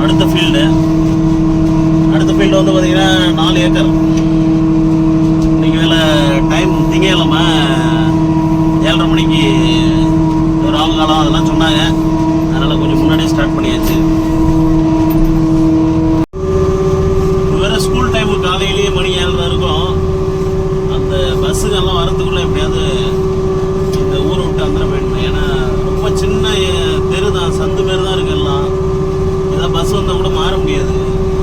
அடுத்த ஃபீல்டு அடுத்த ஃபீல்டு வந்து பார்த்தீங்கன்னா நாலு ஏக்கர். இன்னைக்கு வேலை டைம் திங்கக்கிழமை ஏழரை மணிக்கு ராகு காலம் அதெல்லாம் சொன்னாங்க. அதனால் கொஞ்சம் முன்னாடியே ஸ்டார்ட் பண்ணியாச்சு வேற ஸ்கூல் டைமு காலையிலேயே மணி ஏழரை இருக்கும் அந்த பஸ்ஸுங்கெல்லாம் வரத்துக்குள்ள எப்படியாவது இந்த ஊரை விட்டு வந்துட வேண்டும் ஏன்னா ரொம்ப சின்ன அஹ், தெரு தான் சந்து பேர் தான் இருக்கு எல்லாம் ஏதாவது பஸ் வந்தால் கூட மாற முடியாது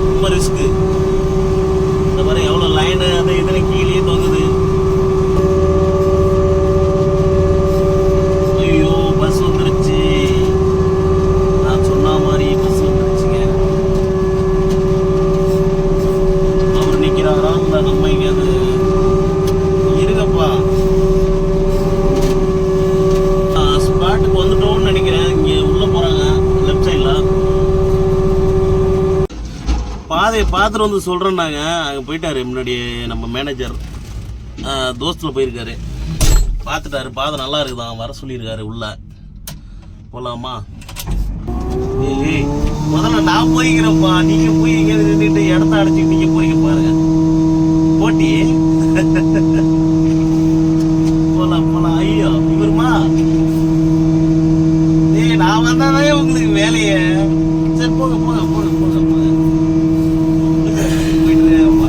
ரொம்ப ரிஸ்க்கு இந்த மாதிரி எவ்வளோ லைனு அது இதில் கீழே தொங்குது ஐயோ பஸ் வந்துருச்சு நான் சொன்ன மாதிரி பஸ் வந்துருச்சுங்க அவர் நிக்கிறாரா இல்ல நம்ம இங்க அது இருங்கப்பா ஸ்பாட்டுக்கு வந்துட்டோம்னு நினைக்கிறேன் இங்க உள்ள போறாங்க லெஃப்ட் சைட்ல ராத்திரி வந்து சொல்கிறேன்னாங்க அங்கே போயிட்டாரு முன்னாடி நம்ம மேனேஜர் தோஸ்தில் போயிருக்காரு. பார்த்துட்டாரு பாதை நல்லா இருக்குதான் வர சொல்லியிருக்காரு உள்ள. போகலாமா ஏய், முதல்ல நான் போய்க்கிறேன்ப்பா. நீங்கள் போய் எங்க நின்றுட்டு இடத்த அடைச்சிட்டு நீங்கள் போறீங்க பாருங்க. போட்டி. போலாம் போலாம். ஐயோ இவருமா ஏய் நான் வந்தாதான் உங்களுக்கு வேலையே. சரி போங்க போங்க போங்க போங்க போங்க போயிட்டு இருப்பா.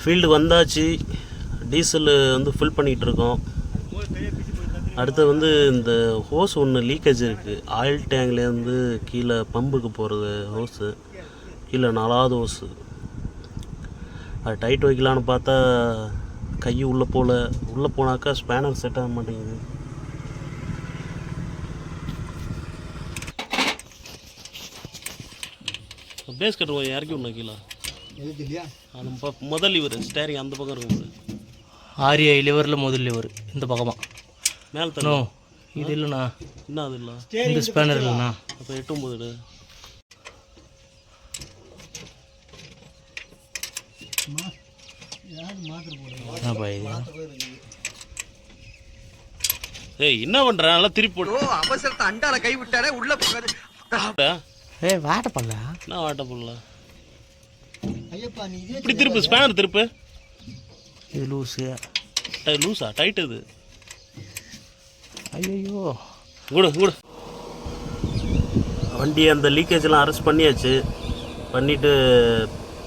ஃபீல்டு வந்தாச்சு. டீசல் வந்து ஃபில் பண்ணிகிட்டு இருக்கோம் அடுத்து வந்து இந்த ஹோஸ் ஒன்று லீக்கேஜ் இருக்குது ஆயில் டேங்க்லேருந்து கீழே பம்புக்கு போகிறது ஹோஸு கீழே நாலாவது ஹோஸு அது டைட் வைக்கலான்னு பார்த்தா கை உள்ளே போல. உள்ளே போனாக்கா ஸ்பேனர் செட் ஆக மாட்டேங்குது. பேஸ் கட்டுவோம் இறக்கி விடணும் கீழே. முதல் இவர் ஸ்டேரிங் அந்த பக்கம் இருக்கும். ஆர்ஐ லிவரில் முதல் லிவர் இந்த பக்கமாக மேலே தரணும் இது இல்லைண்ணா. என்ன அது இல்லை? இந்த ஸ்பேனர் இல்லைண்ணா. அப்போ எட்டு ஒம்பது என்னப்பா இது ஏய் என்ன பண்ற? நல்லா திருப்பி அவசரத்தை அண்டால கை விட்டாரே உள்ள போகாது. ஏய் வாட்ட பண்ணல என்ன வாட்ட போடல? இப்படி திருப்பு ஸ்பேனர் திருப்பு. இது லூஸு லூசா டைட் இது. ஐயோ கூட கூட வண்டி அந்த லீக்கேஜ்லாம் அரெஸ்ட் பண்ணியாச்சு. பண்ணிவிட்டு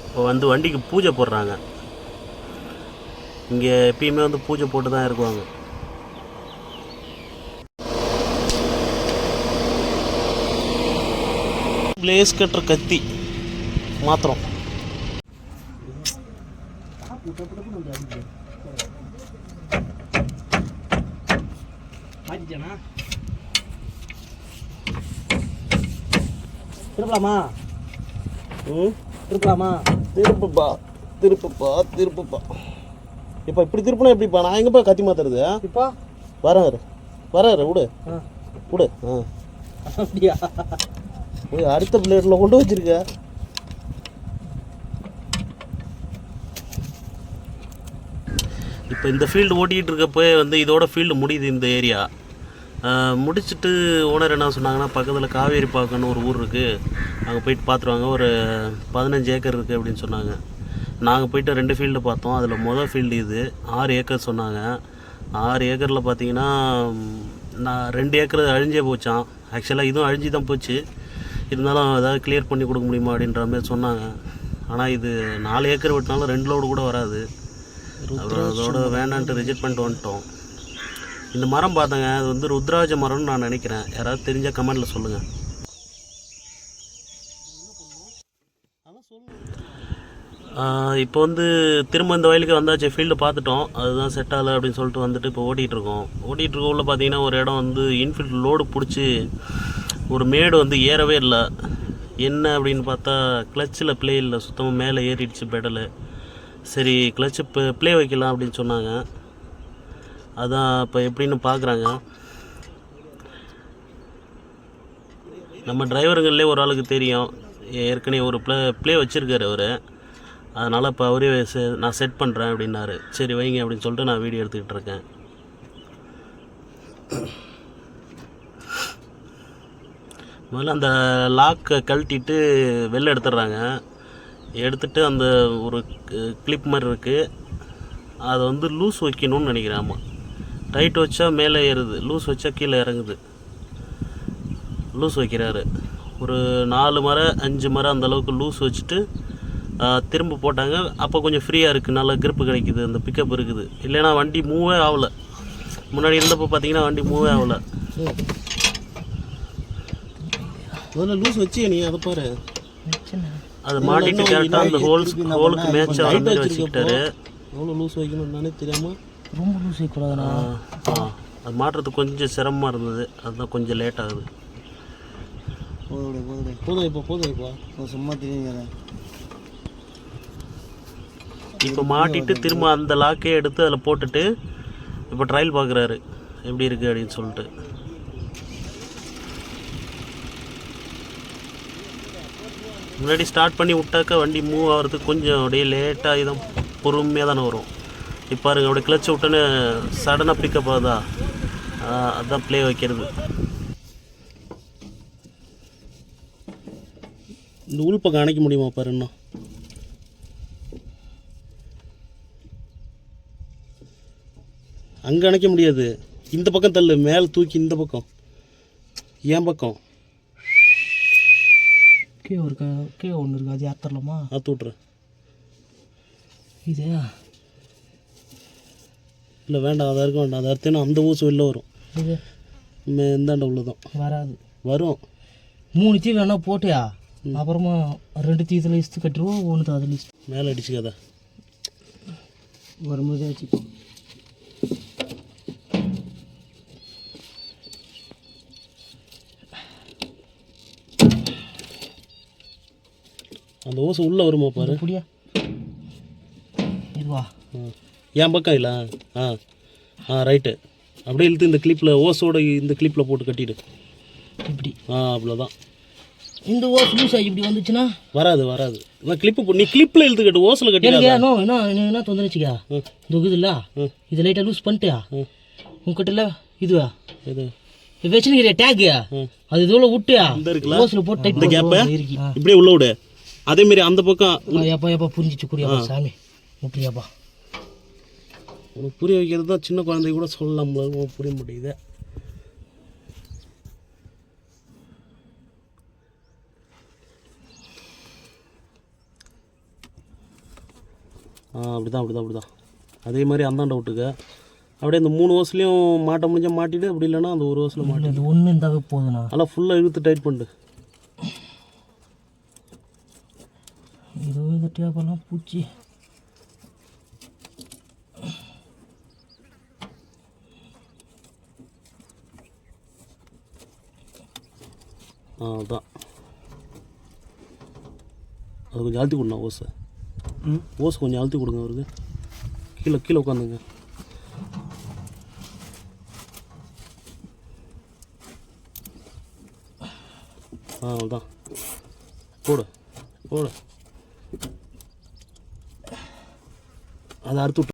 இப்போ வந்து வண்டிக்கு பூஜை போடுறாங்க. இங்கே எப்பயுமே வந்து பூஜை போட்டு தான் இருக்குவாங்க. பிளேஸ் கட்டுற கத்தி. மாத்திரம். மாட்டிச்சானா திருப்பலாமா? ம்? திருப்பலாமா? திருப்புப்பா திருப்புப்பா திருப்புப்பா. இப்போ இப்படி திருப்பினா எப்படிப்பா? நான் எங்கப்பா கத்தி மாத்துறது? இப்போ? வரேன் வரேன் விடு. ஆ. விடு. ஆ. அப்படியா? போய் அடுத்த பிளேட்டில் கொண்டு வச்சிருக்க. இப்போ இந்த ஃபீல்டு ஓட்டிகிட்டு இருக்கப்போ வந்து இதோட ஃபீல்டு முடியுது இந்த ஏரியா முடிச்சுட்டு ஓனர் என்ன சொன்னாங்கன்னா பக்கத்தில் காவேரி பாக்கன்னு ஒரு ஊர் இருக்குது அங்கே போயிட்டு பார்த்துருவாங்க ஒரு பதினஞ்சு ஏக்கர் இருக்குது அப்படின்னு சொன்னாங்க. நாங்கள் போயிட்டு ரெண்டு ஃபீல்டு பார்த்தோம். அதில் மொதல் ஃபீல்டு இது. ஆறு ஏக்கர் சொன்னாங்க. ஆறு ஏக்கரில் பார்த்தீங்கன்னா நான் ரெண்டு ஏக்கர் அழிஞ்சே போச்சான் ஆக்சுவலாக இதுவும் அழிஞ்சு தான் போச்சு. இருந்தாலும் ஏதாவது கிளியர் பண்ணி கொடுக்க முடியுமா அப்படின்ற மாதிரி சொன்னாங்க. ஆனால் இது நாலு ஏக்கர் விட்டினாலும் ரெண்டு லோடு கூட வராது. அப்புறம் அதோட வேணான்ட்டு ரிஜெக்ட் பண்ணிட்டு வந்துட்டோம். இந்த மரம் பார்த்தேங்க அது வந்து ருத்ராஜ மரம்னு நான் நினைக்கிறேன். யாராவது தெரிஞ்சால் கமெண்டில் சொல்லுங்கள் இப்போ வந்து திரும்ப இந்த வயலுக்கு வந்தாச்சு ஃபீல்டு பார்த்துட்டோம். அதுதான் செட் ஆகலை அப்படின்னு சொல்லிட்டு வந்துட்டு இப்போ ஓட்டிகிட்ருக்கோம் இருக்கோம். உள்ள பார்த்தீங்கன்னா ஒரு இடம் வந்து இன்ஃபீல்டு லோடு பிடிச்சி ஒரு மேடு வந்து ஏறவே இல்லை. என்ன அப்படின்னு பார்த்தா கிளச்சில் பிளே இல்லை. சுத்தமாக மேலே ஏறிடுச்சு பெடலு சரி கிளச்சு ப்ளே வைக்கலாம் அப்படின்னு சொன்னாங்க. அதான் இப்போ எப்படின்னு பார்க்குறாங்க நம்ம டிரைவருங்களே ஒரு ஆளுக்கு தெரியும். ஏற்கனவே ஒரு ப்ளே ப்ளே வச்சுருக்காரு அவர். அதனால் இப்போ அவரே செ- நான் செட் பண்ணுறேன் அப்படின்னாரு. சரி வைங்க அப்படின்னு சொல்லிட்டு நான் வீடியோ எடுத்துக்கிட்டு இருக்கேன். முதல்ல அந்த லாக்கை கழட்டிட்டு வெளில எடுத்துடுறாங்க. எடுத்துட்டு அந்த ஒரு கிளிப் மாதிரி இருக்குது அதை வந்து லூஸ் வைக்கணும்னு நினைக்கிறேன். ஆமாம் டைட் வச்சா மேலே ஏறுது. லூஸ் வச்சா கீழே இறங்குது. லூஸ் வைக்கிறாரு. ஒரு நாலு மர அஞ்சு மரம் அந்த அளவுக்கு லூஸ் வச்சுட்டு திரும்ப போட்டாங்க. அப்போ கொஞ்சம் ஃப்ரீயாக இருக்குது நல்ல grip கிடைக்குது. அந்த பிக்கப் இருக்குது. இல்லைன்னா வண்டி மூவே ஆகலை. முன்னாடி இருந்தப்போ பார்த்தீங்கன்னா வண்டி மூவே ஆகலை. முதல்ல லூஸ் வச்சு நீ? அதை பாரு. அது மாட்டிட்டு கரெக்டாக அந்த ஹோல்ஸ் ஹோலுக்கு மேட்ச் ஆகிற மாதிரி வச்சுக்கிட்டாரு. எவ்வளோ லூஸ் வைக்கணும்னு நானே தெரியாம? ரொம்ப லூஸ் ஆ. அது மாட்டுறதுக்கு கொஞ்சம் சிரமமாக இருந்தது. அதுதான் கொஞ்சம் லேட் ஆகுது. போதும் போதும் போதும் இப்போ போதும் இப்போ சும்மா தெரியுங்க இப்போ மாட்டிட்டு திரும்ப அந்த லாக்கே எடுத்து அதில் போட்டுட்டு இப்போ ட்ரையல் பார்க்குறாரு எப்படி இருக்குது அப்படின்னு சொல்லிட்டு. முன்னாடி ஸ்டார்ட் பண்ணி விட்டாக்கா வண்டி மூவ் ஆகிறதுக்கு கொஞ்சம் அப்படியே லேட்டாகி தான் பொறுமையாக தானே வரும். இப்போ பாருங்க அப்படியே கிளச்சை விட்டோன்னே சடனாக பிக்கப் ஆகுதா? அதுதான் அதான் ப்ளே வைக்கிறது. இந்த உள் பக்கம் அணைக்க முடியுமா பாரு இன்னும்? அங்கே அணைக்க முடியாது. இந்த பக்கம் தள்ளு மேலே தூக்கி இந்த பக்கம். என் பக்கம்? கே ஒரு க ஒன்று இருக்குது அது ஏற்றலாமா ஆற்று விட்றேன் இது? இல்லை வேண்டாம். அதை இருக்க வேண்டாம். அதை அறுத்தேன்னா அந்த ஊசு வெளில வரும். இது? இந்தாண்ட உள்ளதும். வராது. வரும். மூணு தீ வேணா போட்டியா? அப்புறமா ரெண்டு தீ இதில் இஸ்து கட்டிடுவோம் ஒன்று அதில் இஸ்து மேலே அடிச்சுக்காத. வரும்போதே வச்சுக்கோ அந்த ஊசு உள்ளே வருமா பாரு. புடியா இதுவா. என் பக்கம் இல்லை? ஆ. ஆ ரைட்டு அப்படியே இழுத்து இந்த கிளிப்பில் ஓஸோட இந்த கிளிப்பில் போட்டு கட்டிடு. இப்படி. ஆ அவ்வளோதான் இந்த ஓஸ் லூஸ் ஆகி இப்படி வந்துச்சுன்னா? வராது வராது. நான் கிளிப்பு நீ கிளிப்பில் இழுத்து கட்டு ஓஸில் நோ என்ன என்ன என்ன தொந்தரச்சுக்கா. இந்த இது இல்ல ம். இது லைட்டாக லூஸ் பண்ணிட்டியா. உங்ககிட்ட இதுவா? இது வச்சுருக்கிற டேக் ம். அது இதுல விட்டியா? ஓஸ்ல போட்டு இப்படியே உள்ள விடு. அதேமாரி அந்த பக்கம் எப்பா எப்பா புரிஞ்சிச்சு புரியாப்பா சாமி. முட்டியாப்பா உனக்கு புரிய வைக்கிறது தான் சின்ன குழந்தை கூட சொல்லலாம் புரிய மாட்டேங்குது. அப்படிதான் அப்படிதான் அப்படிதான். அதே மாதிரி அந்தாண்ட விட்டுக்க. அப்படியே இந்த மூணு ஓஸ்லையும் மாட்ட முடிஞ்சா மாட்டிட்டு அப்படி இல்லைன்னா அந்த ஒரு ஓஸில் மாட்டி இது ஒன்று இருந்தாவே போதுண்ணா நல்லா ஃபுல்லாக இழுத்து டைட் பண்ணிட்டு இந்த டேப்பெல்லாம் பூச்சி. ஆ அதான். அது கொஞ்சம் அழுத்தி கொடுண்ணா ஓஸை ஓஸ் கொஞ்சம் அழுத்தி கொடுங்க அவருக்கு. கீழே கீழே உட்காந்துங்க. ஆ அதான் போடு போடு. அதை அறுத்து விட்டு